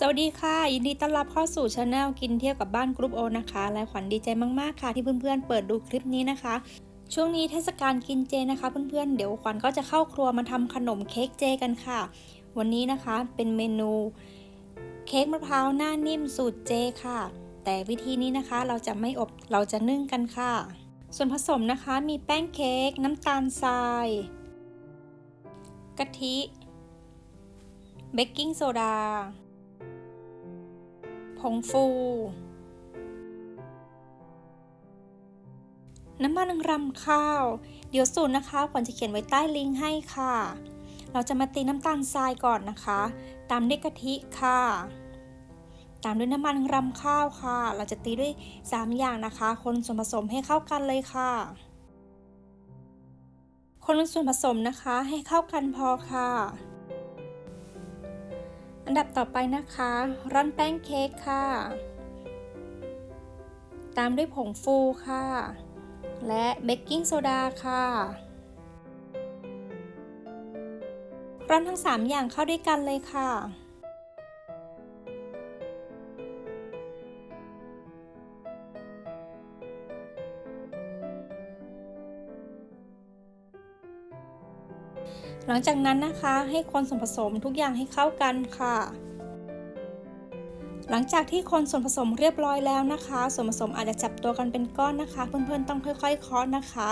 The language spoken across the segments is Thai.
สวัสดีค่ะ ยินดีต้อนรับเข้าสู่ช anel กินเที่ยวกับบ้านกรุ๊ปโอนะคะ และขวัญดีใจมาก ๆ ค่ะ ที่เพื่อน ๆ เปิดดูคลิปนี้นะคะ ช่วงนี้เทศกาลกินเจนะคะ เพื่อน ๆ เดี๋ยวขวัญก็จะเข้าครัวมาทำขนมเค้กเจกันค่ะ วันนี้นะคะเป็นเมนูเค้กมะพร้าวหน้านิ่มสูตรเจค่ะ แต่วิธีนี้นะคะเราจะไม่อบเราจะนึ่งกันค่ะ ส่วนผสมนะคะมีแป้งเค้กน้ำตาลทรายกะทิเบกกิ้งโซดา ผงฟู น้ำมันรำข้าว เดี๋ยวสูตรนะคะขวัญจะเขียนไว้ใต้ลิงก์ให้ค่ะ เราจะมาตีน้ำตาลทรายก่อนนะคะ ตามด้วยกะทิค่ะ ตามด้วยน้ำมันรำข้าวค่ะ เราจะตีด้วย 3 อย่างนะคะ คนส่วนผสมให้เข้ากันเลยค่ะคนส่วนผสมนะคะให้เข้ากันพอค่ะ อันดับต่อไปนะคะ ร่อนแป้งเค้กค่ะ ตามด้วยผงฟูค่ะ และเบกกิ้งโซดาค่ะร่อนทั้ง 3 อย่างเข้าด้วยกันเลยค่ะ หลังจากนั้นนะคะให้คนส่วนผสมทุกอย่างให้เข้ากันค่ะ หลังจากที่คนส่วนผสมเรียบร้อยแล้วนะคะ ส่วนผสมอาจจะจับตัวกันเป็นก้อนนะคะ เพื่อนๆต้องค่อยๆเคาะนะคะ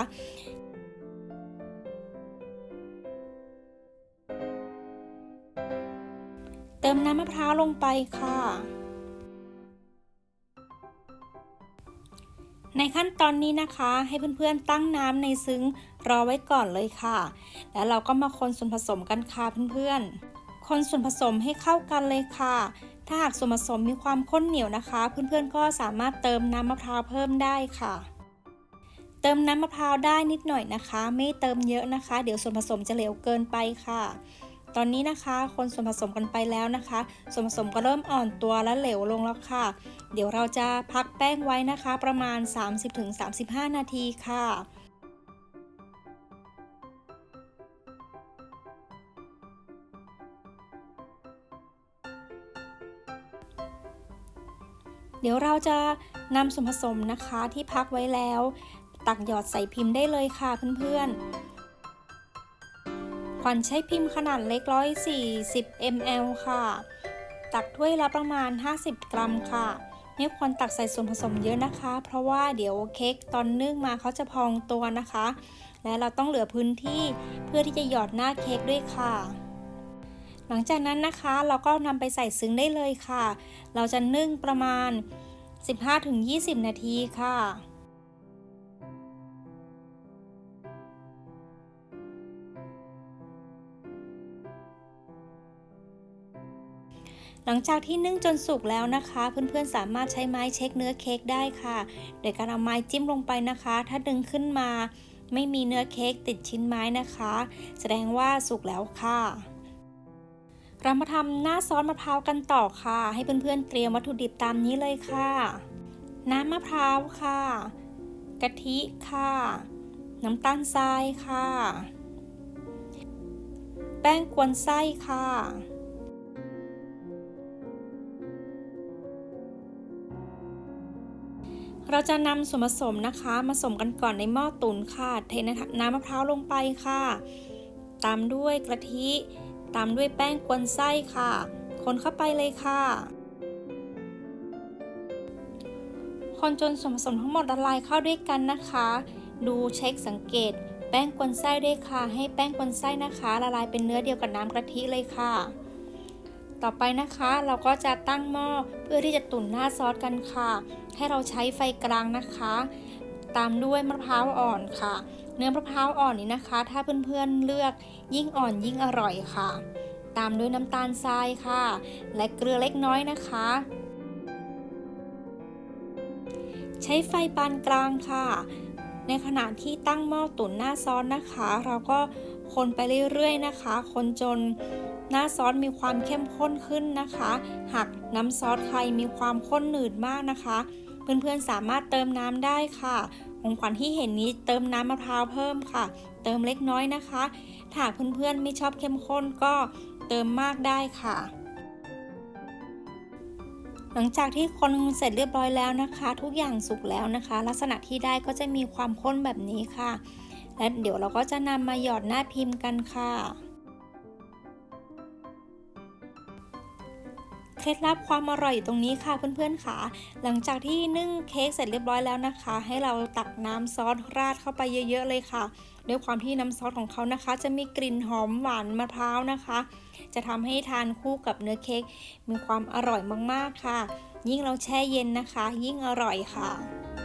เติมน้ำมะพร้าวลงไปค่ะ ในขั้นตอนนี้นะคะให้เพื่อนๆตั้งน้ำในซึ้งรอไว้ก่อนเลยค่ะ แล้วเราก็มาคนส่วนผสมกันค่ะเพื่อนๆ คนส่วนผสมให้เข้ากันเลยค่ะ ถ้าหากส่วนผสมมีความข้นเหนียวนะคะ เพื่อนๆก็สามารถเติมน้ำมะพร้าวเพิ่มได้ค่ะ เติมน้ำมะพร้าวได้นิดหน่อยนะคะ ไม่เติมเยอะนะคะ เดี๋ยวส่วนผสมจะเหลวเกินไปค่ะ ตอนนี้นะคะคนส่วนผสมกันไปแล้วนะคะ ส่วนผสมก็เริ่มอ่อนตัวและเหลวลงแล้วค่ะ เดี๋ยวเราจะพักแป้งไว้นะคะ ประมาณ 30-35 นาทีค่ะเดี๋ยวเราจะนำส่วนผสมนะคะที่พักไว้แล้ว ตักหยอดใส่พิมพ์ได้เลยค่ะเพื่อนๆ วัญใช้พิมพ์ขนาดเล็ก 140 ml ค่ะ ตักถ้วยละประมาณ 50 กรัมค่ะไม่ควรตักใส่ส่วนผสมเยอะนะคะ เพราะว่าเดี๋ยวเค้กตอนนึ่งมาเขาจะพองตัวนะคะ และเราต้องเหลือพื้นที่เพื่อที่จะหยอดหน้าเค้กด้วยค่ะ หลังจากนั้นนะคะเราก็นำไปใส่ซึ้งได้เลยค่ะ เราจะนึ่งประมาณ 15-20 นาทีค่ะ หลังจากที่นึ่งจนสุกแล้วนะคะ เพื่อนๆสามารถใช้ไม้เช็คเนื้อเค้กได้ค่ะ โดยการเอาไม้จิ้มลงไปนะคะ ถ้าดึงขึ้นมา ไม่มีเนื้อเค้กติดชิ้นไม้นะคะ แสดงว่าสุกแล้วค่ะเรามาทำหน้าซอสมะพร้าวกันต่อค่ะ ให้เพื่อนๆเตรียมวัตถุดิบตามนี้เลยค่ะ น้ำมะพร้าวค่ะ กะทิค่ะ น้ำตาลทรายค่ะ แป้งกวนไส้ค่ะ เราจะนำส่วนผสมนะคะ มาสมกันก่อนในหม้อตุ๋นค่ะ เทน้ำมะพร้าวลงไปค่ะ ตามด้วยกะทิ ตามด้วยแป้งกวนไส้ค่ะ คนเข้าไปเลยค่ะ คนจนส่วนผสมทั้งหมดละลายเข้าด้วยกันนะคะ ดูเช็คสังเกต แป้งกวนไส้ด้วยค่ะ ให้แป้งกวนไส้นะคะ ละลายเป็นเนื้อเดียวกับน้ำกะทิเลยค่ะ ต่อไปนะคะเราก็จะตั้งหม้อเพื่อที่จะตุ๋นหน้าซอสกันค่ะ ให้เราใช้ไฟกลางนะคะ ตามด้วยมะพร้าวอ่อนค่ะ เนื้อมะพร้าวอ่อนนี้นะคะ ถ้าเพื่อนๆเลือกยิ่งอ่อนยิ่งอร่อยค่ะ ตามด้วยน้ำตาลทรายค่ะ และเกลือเล็กน้อยนะคะ ใช้ไฟปานกลางค่ะ ในขณะที่ตั้งหม้อตุ๋นหน้าซอสนะคะ เราก็คนไปเรื่อยๆนะคะ คนจน หน้าซอสมีความเข้มข้นขึ้นนะคะ หากน้ำซอสใครมีความข้นหนืดมากนะคะ เพื่อนๆสามารถเติมน้ำได้ค่ะของขวัญที่เห็นนี้เติมน้ำมะพร้าวเพิ่มค่ะ เติมเล็กน้อยนะคะ ถ้าเพื่อนๆไม่ชอบเข้มข้นก็เติมมากได้ค่ะ หลังจากที่คนเสร็จเรียบร้อยแล้วนะคะ ทุกอย่างสุกแล้วนะคะ ลักษณะที่ได้ก็จะมีความข้นแบบนี้ค่ะ และเดี๋ยวเราก็จะนำมาหยอดหน้าพิมพ์กันค่ะ เคล็ดลับความอร่อยอยู่ตรงนี้ค่ะเพื่อนๆค่ะ หลังจากที่นึ่งเค้กเสร็จเรียบร้อยแล้วนะคะ ให้เราตักน้ำซอสราดเข้าไปเยอะ ๆ เลยค่ะ ด้วยความที่น้ำซอสของเขานะคะ จะมีกลิ่นหอมหวานมะพร้าวนะคะ จะทำให้ทานคู่กับเนื้อเค้กมีความอร่อยมากๆค่ะ ยิ่งเราแช่เย็นนะคะ ยิ่งอร่อยค่ะ